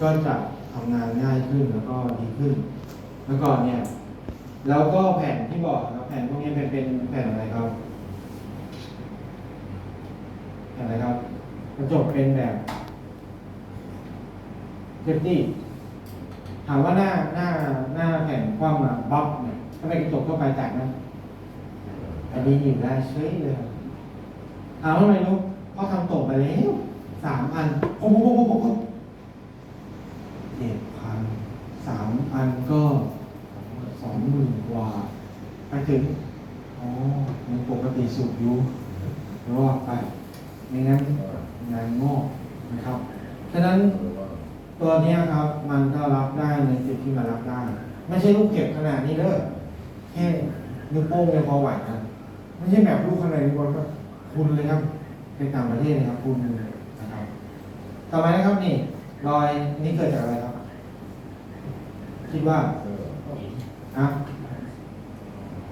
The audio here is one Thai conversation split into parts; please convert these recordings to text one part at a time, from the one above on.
ก็จะทำงานง่ายขึ้นแล้วก็ดีขึ้น เมื่อก่อนเนี่ย แล้วก็แผ่นที่บอกครับแผ่นพวกนี้เป็นเป็นแผ่นอะไรครับ แผ่นอะไรครับกระจกเป็นแบบเซฟตี้ถามว่าหน้าหน้าหน้าแผ่นกว้างมาบล็อกเนี่ยถ้าเป็นกระจกทั่วไปแตกนะอันนี้อยู่ได้เฉยเลยครับถามว่าทำไมรู้เพราะทำตกไปแล้วสามอันปุ๊บปุ๊บปุ๊บปุ๊บปุ๊บเจ็ดพันสามอันก็สองหมื่นกว่า ไป ถึงอ๋อมันปกติสุดอยู่รอดไปไม่งั้นงานงอกนะครับฉะนั้นตัวเนี้ยครับ มันก็รับได้ในจุดที่มันรับได้ ไม่ใช่ลูกเก็บขนาดนี้เด้อแค่นิ้วโป้งยังพอไหวนะไม่ใช่แบบลูกขนาดนี้บอลก็คุณเลยครับเป็นต่างประเทศนะครับคุณนะครับต่อไปนะครับนี่ รอยนี่เกิดจากอะไรครับ คิดว่าอะ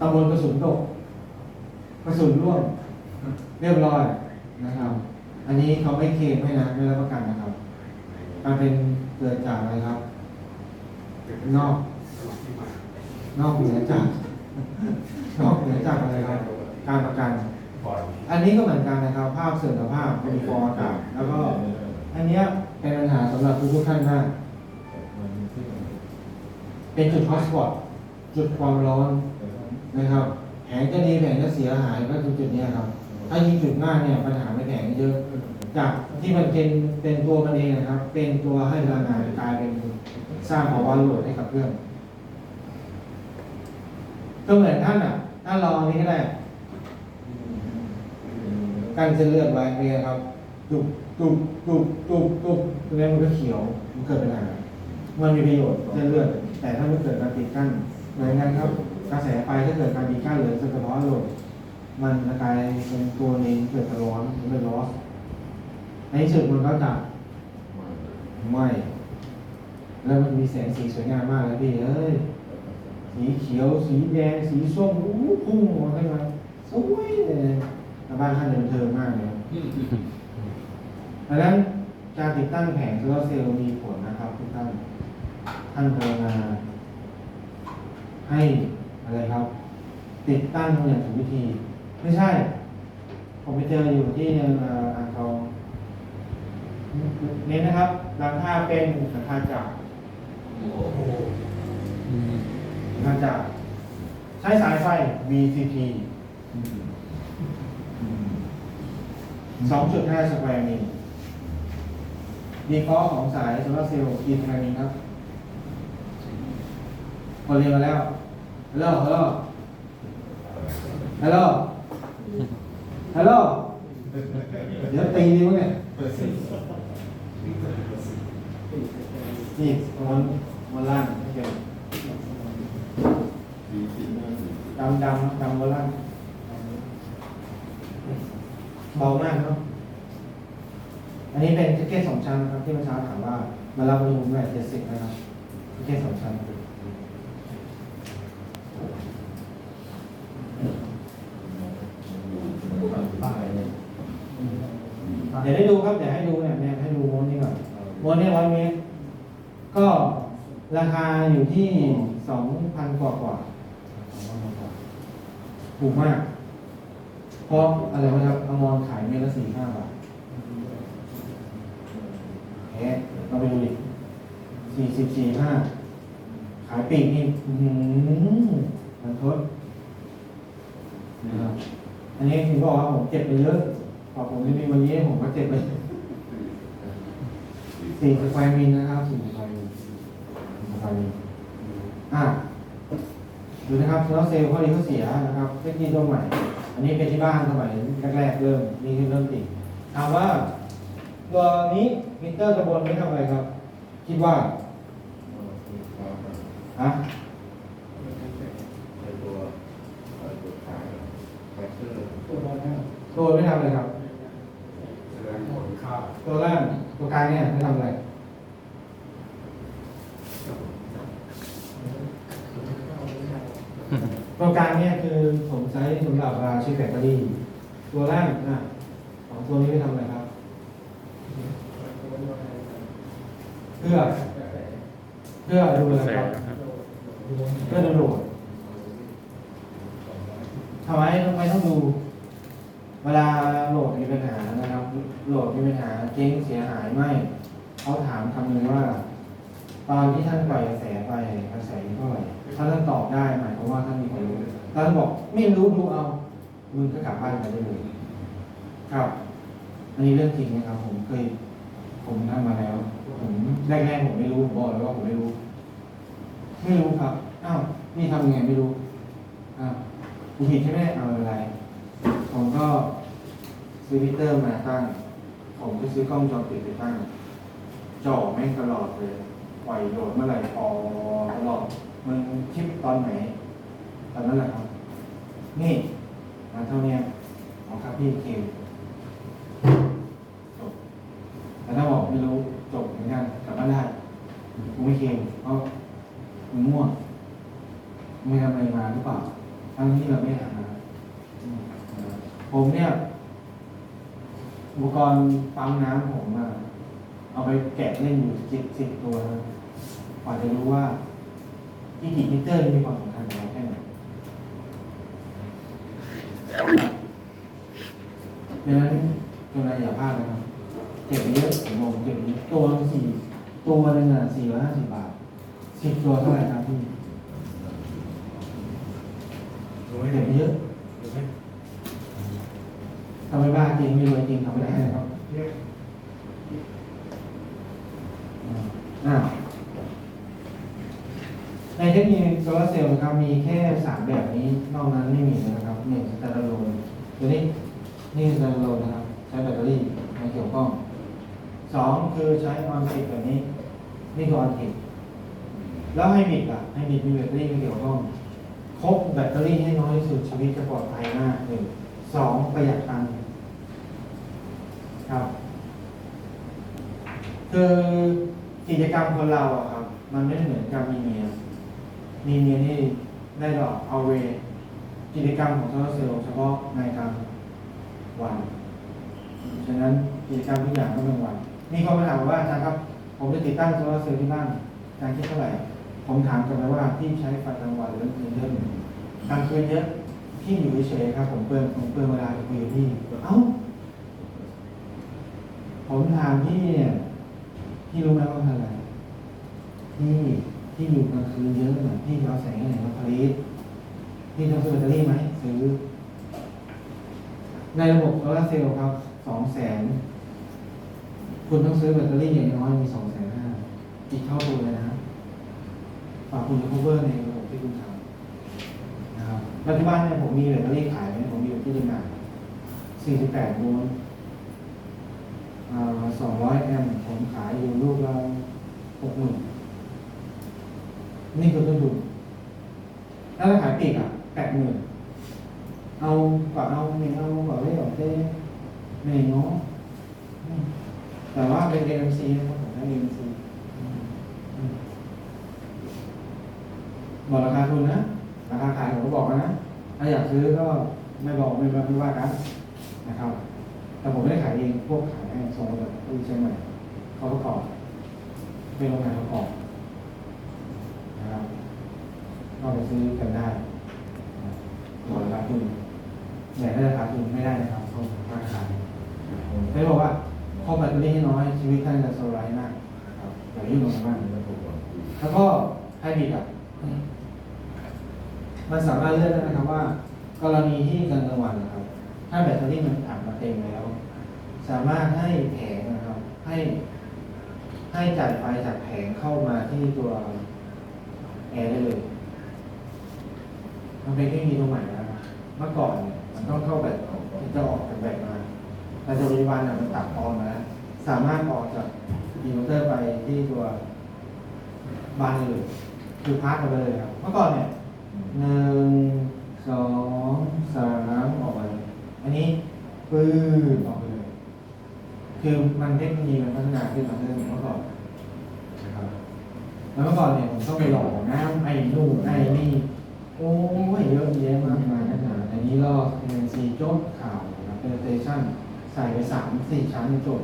ตำบลกระสุนตกกระสุนร่วงเรียบร้อยนะครับ อันนี้เขาไม่เคลมให้นะไม่รับประกันนะครับ มันเป็นเกิดจากอะไรครับ นอก นอกเหนือจาก นอกเหนือจากอะไรครับ การประกัน อันนี้ก็เหมือนกันนะครับ ภาพเสื่อมสภาพมีฟอร์อากาศแล้วก็ อันเนี้ยเป็นปัญหาสำหรับทุกท่านมาก เป็นจุดฮอตสปอตจุดความร้อน นะครับ แผงจะดีแผงจะเสียหายก็คือจุดนี้ครับ ถ้ายิงจุดหน้าเนี่ยปัญหาไม่แผงเยอะจากที่มันเป็นเป็นตัวมันเองนะครับ เป็นตัวให้พลังงานกลายเป็นสร้างภาวะโหลดให้กับเครื่องก็เหมือนท่านอะท่านลอนี้ก็ได้กั้นเส้นเลือดไว้เนี่ยครับตุบตุบตุบตุบตุบตรงนี้มันก็เขียวมันเกิดปัญหามันมีประโยชน์เส้นเลือดแต่ถ้าไม่เกิดการปิดกั้นเหมือนกันครับ กระแสไฟถ้าเกิดการปิดกั้นหรือสะท้อนลดมันจะกลายเป็นตัวเองเกิดร้อนมันเป็นร้อนในที่สุดมันก็จะไหม้แล้วมันมีแสงสีสวยงามมากเลยพี่เอ้ยสีเขียวสีแดงสีส้มอู้พุ่งมาขึ้นมาสวยเลยชาวบ้านท่านเดินเทิงมากเลยดังนั้นการติดตั้งแผงโซลาร์เซลล์มีผลนะครับทุกท่านท่านภาวนาให้ อะไรครับ ติดตั้งอย่างถูกวิธี ไม่ใช่ ผมไปเจออยู่ที่เอ่ออ่างทองเน้นนะครับหลังคาเป็นหลังคาจากหลังคาจากใช้สายไฟ VCP 2.5 สแควร์มิลดีคอของสายโซลาร์เซลล์กี่สแควร์มิลครับคนเรียนมาแล้ว ฮัลโหล ฮัลโหล ฮัลโหล ฮัลโหล เดี๋ยวตีดีมั้งเนี่ยนี่มันมันล่างไม่เกี่ยวดำดำดำมันล่างเบามากเนาะ อันนี้เป็นแจ็คเก็ตสองชั้นนะครับที่เมื่อเช้าถามว่ามารับอุณหภูมิแบบเจ็ดสิบนะครับแจ็คเก็ตสองชั้น เดี๋ยวให้ดูครับเดี๋ยวให้ดูเนี่ยเนี่ยให้ดูม้วนนี้ก่อนม้วนนี้ร้อยเมตรก็ราคาอยู่ที่สองพันกว่ากว่าถูกมาก เพราะอะไรนะครับอมรขายเมตรละสี่ห้าบาทแหมเราไปดูดิสี่สิบสี่ห้าขายปีกนี่อื้อหือมันทดนะครับอันนี้ผมบอกว่าผมเจ็บไปเยอะ พอผมไม่มีวันนี้ผมก็เจ็บไปสี่สิบไฟมิลนะครับสี่สิบไฟมิลสี่สิบไฟมิลอะดูนะครับโซลาร์เซลล์ข้อดีข้อเสียนะครับเทคนิคตัวใหม่ อันนี้เป็นที่บ้านสมัยแรกๆเริ่มนี่คือเริ่มติดถามว่าตัวนี้มิเตอร์กระบวนไม่ทำอะไรครับ คิดว่าฮะตัวไม่ทำอะไรครับ ตัวล่างตัวกลางเนี่ยไม่ทำอะไรตัวกลางเนี่ยคือผมใช้สำหรับราชิแบตเตอรี่ตัวล่างอะสองตัวนี้ไม่ทำอะไรครับ เพื่อ เพื่อดูอะไรแสครับนะครับเพื่อดูโหลดทำไมทำไมต้องดู เวลาโหลดมีปัญหานะครับ โหลดมีปัญหาเจ๊งเสียหายไหมเขาถามคำหนึงว่า ตอนที่ท่านปล่อยกระแสไปกระแสเท่าไหร่ถ้าท่านตอบได้หมายความว่าท่านมีความรู้ถ้าท่านบอกไม่รู้ดูเอามึงก็กลับบ้านไปได้เลยครับ อันนี้เรื่องจริงนะครับ ผมเคย ผมทำมาแล้ว ผมแรกๆผมไม่รู้ผมบอกเลยว่าผมไม่รู้ ไม่รู้ครับอ้าวนี่ทำยังไงไม่รู้อ้าวกูผิดใช่ไหมเอาอะไรผมก็ซื้อพิเตอร์มาตั้ง ผมก็ซื้อกล้องจอปิดไปตั้งจ่อแม่งตลอดเลยปล่อยโหลดเมื่อไหร่พอตลอดมึงคลิปตอนไหนตอนนั้นแหละครับ นี่มาเท่านี้ของครับพี่เคจบแต่ถ้าบอกไม่รู้จบเหมือนกันกลับบ้านได้กูไม่เคมเพราะมึงม่วงไม่ทำอะไรมาหรือเปล่าทั้งที่เราไม่ทำนะผมเนี่ย อุปกรณ์ปั๊มน้ำผมอะเอาไปแกะเล่นอยู่สิบสิบตัวนะกว่าจะรู้ว่าที่กี่มิเตอร์มีความสำคัญกับเราแค่ไหนดังนั้นจงอย่าพลาดนะครับเก็บเยอะผมบอกเก็บตัวสี่ตัวหนึงอะสี่ร้อยห้าสิบบาทสิบตัวเท่าไหร่ครับพี่เก็บเยอะ ไม่บ้าจริงไม่รวยจริงทำไม่ได้ครับอ่าในเทคนิคโซลาร์เซลล์นะครับมีแค่สามแบบนี้ นอกนั้นไม่มีนะครับหนึ่งสแตนดาร์โลนตัวนี้นี่สแตนดาร์โลนนะครับ ใช้แบตเตอรี่มาเกี่ยวข้องสองคือใช้ออนติดแบบนี้ นี่คือออนติดแล้วให้บิดอะให้บิดมีแบตเตอรี่ไม่เกี่ยวข้องครบแบตเตอรี่ให้น้อยที่สุดชีวิตจะปลอดภัยมากหนึ่งสองประหยัดตังค์ครับ คือกิจกรรมคนเราอะครับ มันไม่เหมือนกับมีเมียมีเมียนี่ได้ดอกเอาเวกิจกรรมของโซลาร์เซลล์เฉพาะในกลางวัน ฉะนั้นกิจกรรมทุกอย่างต้องเป็นวัน มีคนมาถามว่าอาจารย์ครับ ผมจะติดตั้งโซลาร์เซลล์ที่บ้านอาจารย์คิดเท่าไหร่ ผมถามกลับไปว่าพี่ใช้ไฟกลางวันหรือกลางคืนเยอะกลางคืนเยอะพี่อยู่เฉยๆครับ ผมเปลืองผมเปลืองเวลาไปคุยกับพี่ เอ้า ผมถามพี่เนี่ย พี่รู้ไหมว่าอะไรพี่พี่อยู่กลางคืนเยอะน่ะพี่เอาแสงไหนมาผลิตพี่ต้องซื้อแบตเตอรี่ไหมซื้อในระบบโซลาร์เซลล์ครับสองแสนคุณต้องซื้อแบตเตอรี่อย่างน้อยมีสองแสนห้าอีกเท่าตัวเลยนะฝากคุณจะ cover ในระบบที่คุณทำนะครับปัจจุบันเนี่ยผมมีแบตเตอรี่ขายเนี่ยผมมีอยู่ที่จำหน่าย48โวลต์ สองร้อยแอมผมขายอยู่ลูกละหกหมื่นนี่คือต้นทุนถ้าเราขายปีกอะแปดหมื่นเอา quả เอา mình เอา bảo với ở đây mình nó ừ. แต่ว่าเป็น AMC นะครับผมใช้ AMC อืมอืมบอกราคาทุนนะ ราคาขายผมก็บอกแล้วนะ ถ้าอยากซื้อก็ไม่บอกไม่ไม่ว่ากันนะครับ แต่ผมไม่ได้ขายเองพวกขายให้ส่งมาจากที่เชียงใหม่เขาประกอบเป็นโรงงานประกอบนะครับก็ไปซื้อกันได้นะครับบอราคาทุนอยากได้ราคาทุนไม่ได้นะครับเขาราคาไม่บอกว่าพอแบตเตอรี่ให้น้อยชีวิตท่านจะสบายมากครับอย่ายุ่งกับมันมากแล้วก็ไฮบริดอะมันสามารถเลือกได้นะครับว่า กรณีที่กลางกลางวันนะครับ ถ้าแบตเตอรี่มันอัดมาเต็มแล้ว สามารถให้แผงนะครับ ให้ ให้จ่ายไฟจากแผงเข้ามาที่ตัวแอร์ได้เลย มันเป็นเทคโนโลยีตัวใหม่แล้วเมื่อก่อนเนี่ยมันต้องเข้าแบตออกที่จะออกจากแบตมาแต่ปัจจุบันเนี่ยมันตัดออนมาแล้วสามารถออกจากอินเวอร์เตอร์ไปที่ตัวบานเลยคือพาร์ทไปเลยครับ เมื่อก่อนเนี่ยหนึ่งสองสาม ปื้นออกไปเลยคือมันเทคโนโลยีมันพัฒนาขึ้นมาเรื่อยๆเมื่อก่อนนะครับแล้วเมื่อก่อนเนี่ยผมต้องไปหล่อน้ำไอ้นู่นไอ้นี่โอ้ยเยอะแยะมากมายขนาดอันนี้ลอก NC จดข่าวนะครับเป็นสเตชันใส่ไปสามสี่ชั้นจบ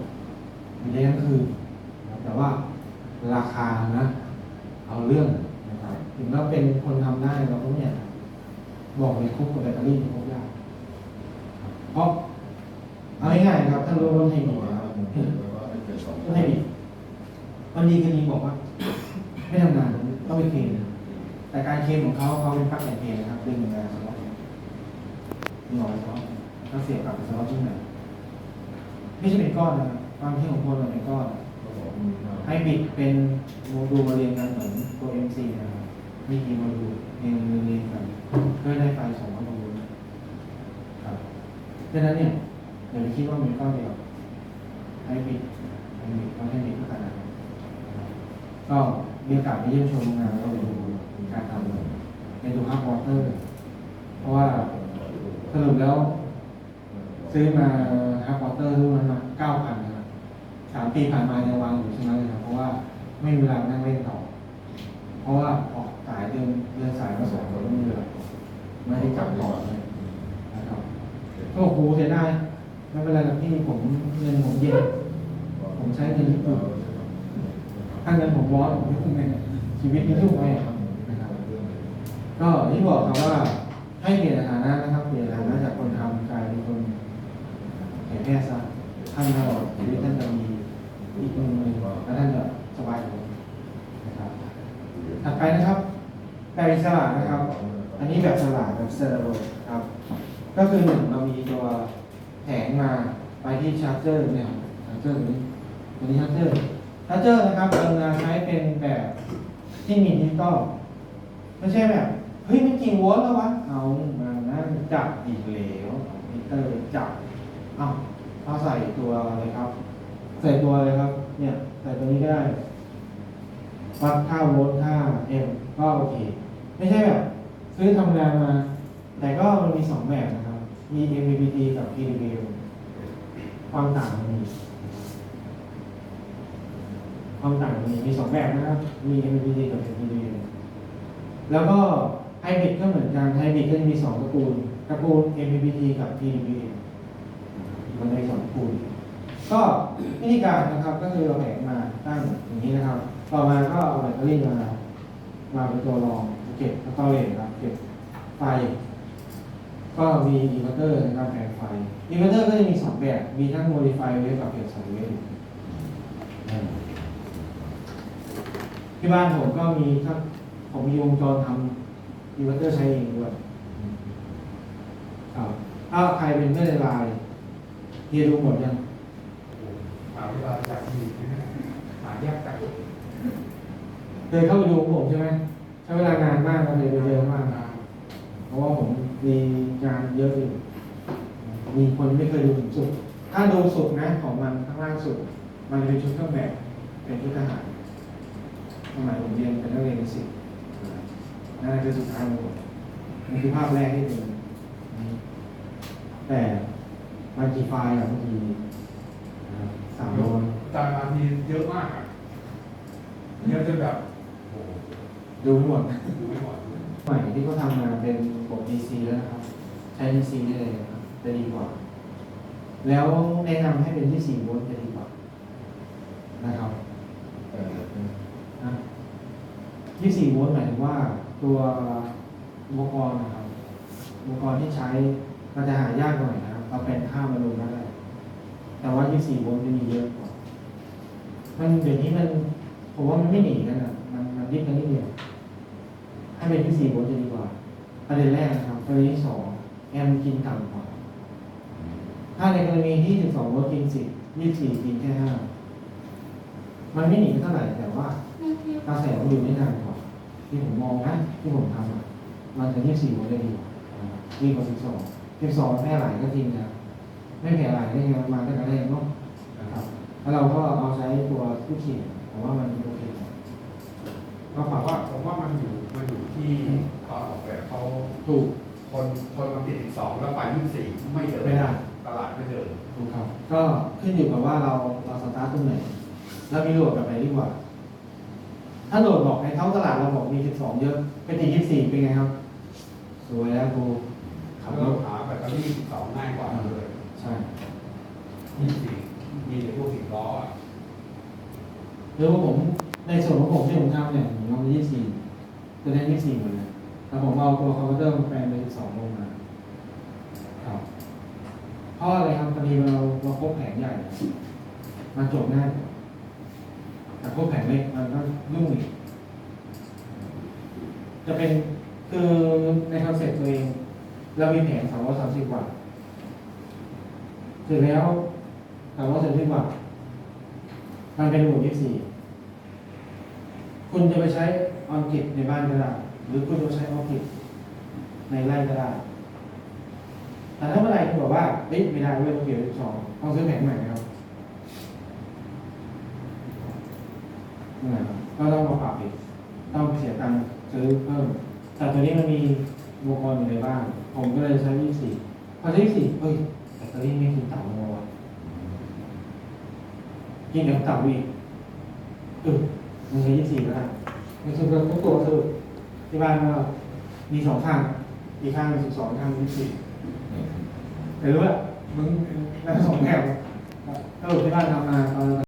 อยู่ได้ทั้งคืนนะครับแต่ว่าราคานะ เอาเรื่องนะครับถึงเราเป็นคนทำได้เราก็ไม่ย บอกเลยคุกกับแบตเตอรี่มันคุกยากเพราะ เอาง่ายๆครับถ้านรู้รถไฮบริดนะครับรถไฮบริดมันดีกันดีบอกว่า ไม่ทำงานต้องไปเคลมแต่การเคลมของเขาเขาเป็นปักแอนเคลมนะครับดึงมาสล็อตมีหน่อยสล็อตก็เสียบกับไปสล็อตที่ไหนไม่ใช่เป็นก้อนนะครับความที่ของคนมันเป็นก้อนให้บิดเป็นโมดูลมาเรียงกันเหมือนตัว MC นะครับมีกี่โมดูลเรียงเรียงกันเพื่อได้ไฟสองโมดูลครับดังนั้นเนี่ย เดี๋ยวไปคิดว่ามีก้อนเดียวให้บิดให้บิดก็ให้บิดเท่ากันนะครับก็มีโอกาสไปเยี่ยมชมโรงงานแล้วก็ไปดูการทำเลยไปดูฮับวอเตอร์ เพราะว่าสรุปแล้ว ซื้อมาฮับวอเตอร์รุ่นนั้นมาเก้าพันนะครับสามปีผ่านมายังวางอยู่ใช่ไหมเลยครับเพราะว่าไม่มีเวลานั่งเล่นต่อ เพราะว่าออกสายเดินเดินสายมาสองคนไม่มีเวลาไม่ได้จับต่อเลยนะครับก็โอ้โหเสียดาย ไม่เป็นไรหรอกพี่ผมเงินผมเย็นผมใช้เงินญี่ปุ่นถ้าเงินผมร้อนผมไม่คุ้มไงชีวิตนี้ยุ่งไงนะครับ ก็ที่บอกครับว่าให้เปลี่ยนสถานะนะครับเปลี่ยนสถานะจากคนทำกลายเป็นคนเผยแพร่ซะท่านก็ชีวิตท่านจะมีอีกมุมหนึ่งแล้วท่านจะสบายกว่านะครับถัดไปนะครับแบบอิสระนะครับ อันนี้แบบสลากแบบเซอร์โรครับ ก็คือหนึ่งเรามีตัว แผงมาไปที่ชาร์จเจอร์เนี่ยชาร์จเจอร์นี้ตัวนี้ชาร์จเจอร์ชาร์จเจอร์นะครับเราจะใช้เป็นแบบที่มีดิจิตอลไม่ใช่แบบเฮ้ยมันกี่โวลต์แล้ววะเอามานั่งจับอีกแล้วอามิเตอร์จับเอาเอาใส่ตัวอะไรครับ ใส่ตัวอะไรครับ เนี่ยใส่ตัวนี้ก็ได้วัดค่าโวลต์ค่าเอ็มก็โอเค ไม่ใช่แบบซื้อทำงานมา แต่ก็มันมีสองแบบนะครับ มี MPPT กับ PDBL ความต่างมันมีความต่างมันมีมีสองแบบนะครับ มี MPPT กับ PDBL แล้วก็ไฮบริดก็เหมือนกันไฮบริดก็จะมีสองตระกูลตระกูล MPPT กับ PDBA มันในสองตระกูลก็วิธีการนะครับก็คือเอาแผงมาตั้งอย่างนี้นะครับ ต่อมาก็เอาแบตเตอรี่มา มาเป็นตัวรองเก็บสตอเรจครับเก็บไฟ ก็มีอินเวอร์เตอร์นะครับแผงไฟอินเวอร์เตอร์ก็จะมีสองแบบ มีทั้งโมดิฟายเวฟกับเก็บสายเวฟที่บ้านผมก็มีทั้งผมมีวงจรทำอินเวอร์เตอร์ใช้เองด้วยครับถ้าใครเป็นเพื่อนในไลน์เฮียดูหมดยังหาเวลาจากที่หายากจังเคยเข้าไปดูของผมใช่ไหมใช้เวลานานมากนะเลยไปเยอะมากนะ เพราะว่าผมมีงานเยอะอยู่ มีคนไม่เคยดูถึงสุด ถ้าดูสุดนะของมันข้างล่างสุด มันจะเป็นชุดเครื่องแบบเป็นชุดทหารสมัยผมเรียนเป็นนักเรียนสิบนั่นคือสุดท้ายของผมนี่คือภาพแรกที่เป็นแต่บางทีไฟล์อะบางทีนะครับสามโลนจานมาทีเยอะมากอะเยอะจนแบบโอ้โหดูไม่หมดดูไม่หมด ใหม่ที่เขาทำมาเป็นระบบ DC แล้วนะครับ ใช้ DC ได้เลยนะครับจะดีกว่า แล้วแนะนำให้เป็นที่4โวลต์จะดีกว่า นะครับนะ24โวลต์หมายถึงว่าตัวอุปกรณ์นะครับอุปกรณ์ที่ใช้มันจะหายากหน่อยนะครับเราเป็นข้ามมาลงได้แต่ว่า24โวลต์จะมีเยอะกว่ามันเดี๋ยวนี้มันผมว่ามันไม่หนีกันอะมันมันดิ้นกันนิดเดียว ให้เป็นที่สี่โวลต์จะดีกว่าประเด็นแรกนะครับประเด็นที่สองแอมกินต่ำกว่า ถ้าในกรณีที่สิบสองโวลต์กินสิบยี่สี่กินแค่ห้ามันไม่หนีกันเท่าไหร่แต่ว่ากระแสมันอยู่ได้นานกว่าที่ผมมองนะที่ผมทำอะมันจะยี่สี่โวลต์ได้ดีกว่าดีกว่าสิบสองสิบสองแพร่หลายก็จริงนะไม่แพร่หลายได้ไงมันมาตั้งแต่แรกเนาะนะครับแล้วเราก็เอาใช้ตัวผู้เขียนผมว่ามันโอเค กว่าก็ผปรับมว่าผมว่ามันอยู่มันอยู่ที่ตอนออกแบบเขาถูกคนคนมาติดสองแล้วไปยี่สี่ไม่เดินไม่ได้ ตลาดไม่เดินถูกครับ ก็ขึ้นอยู่กับว่าเราเราสตาร์ทตรงไหนแล้วมีโหลดแบบไหนดีกว่า ถ้าโหลดบอกในท้องตลาดเราบอกมี 12 เยอะไปตี24 เป็นไงครับ สวยแล้วครูขับรเราถหาแบตเตอรี่สองง่ายกว่าเลยใช่ยี่สี่มีแต่พวกสิบล้ออะหรือว่าผม ในส่วนของผมที่ผมทำเนี่ยผมลองยี่สี่ตัวนี้ยี่สี่หมดเลยแต่ผมเอาตัวคอมพิวเตอร์มาแปลงเป็นสองลงมาครับเพราะอะไรครับพอดีเราเราพบแผงใหญ่ มันจบง่ายแต่พวกแผงเล็กมันก็ยุ่งอีกจะเป็นคือในคอนเซ็ปต์ตัวเอง เรามีแผงสองร้อยสามสิบวัตต์เสร็จแล้วสามร้อยสามสิบวัตต์มันเป็นหมดยี่สี่ คุณจะไปใช้ออนกิตในบ้านก็ได้หรือคุณจะใช้ออนกิตในไร่ก็ได้แต่ถ้าเมื่อไหร่คุณบอกว่าเฮ้ยไม่ได้เว้ยต้องเปลี่ยนเป็นสองต้องซื้อแผงใหม่ครับนั่นแหละครับก็ต้องมาปรับอีกต้องเสียตังค์ซื้อเพิ่มแต่ตัวนี้มันมีอุปกรณ์อยู่ในบ้าน ผมก็เลยใช้ยี่สี่พอใช้ยี่สี่เฮ้ยแบตเตอรี่ไม่กินเต่าโมวะกินเดี๋ยวเต่าอีกเออ มันใช้ยี่สี่ก็ได้มันสรุปทุกตัวสรุปที่บ้านก็มีสองข้าง อีกข้างเป็นสิบสองข้างเป็นยี่สี่แต่รู้ว่ามึงได้สองแถวสรุปที่บ้านทำมาตอน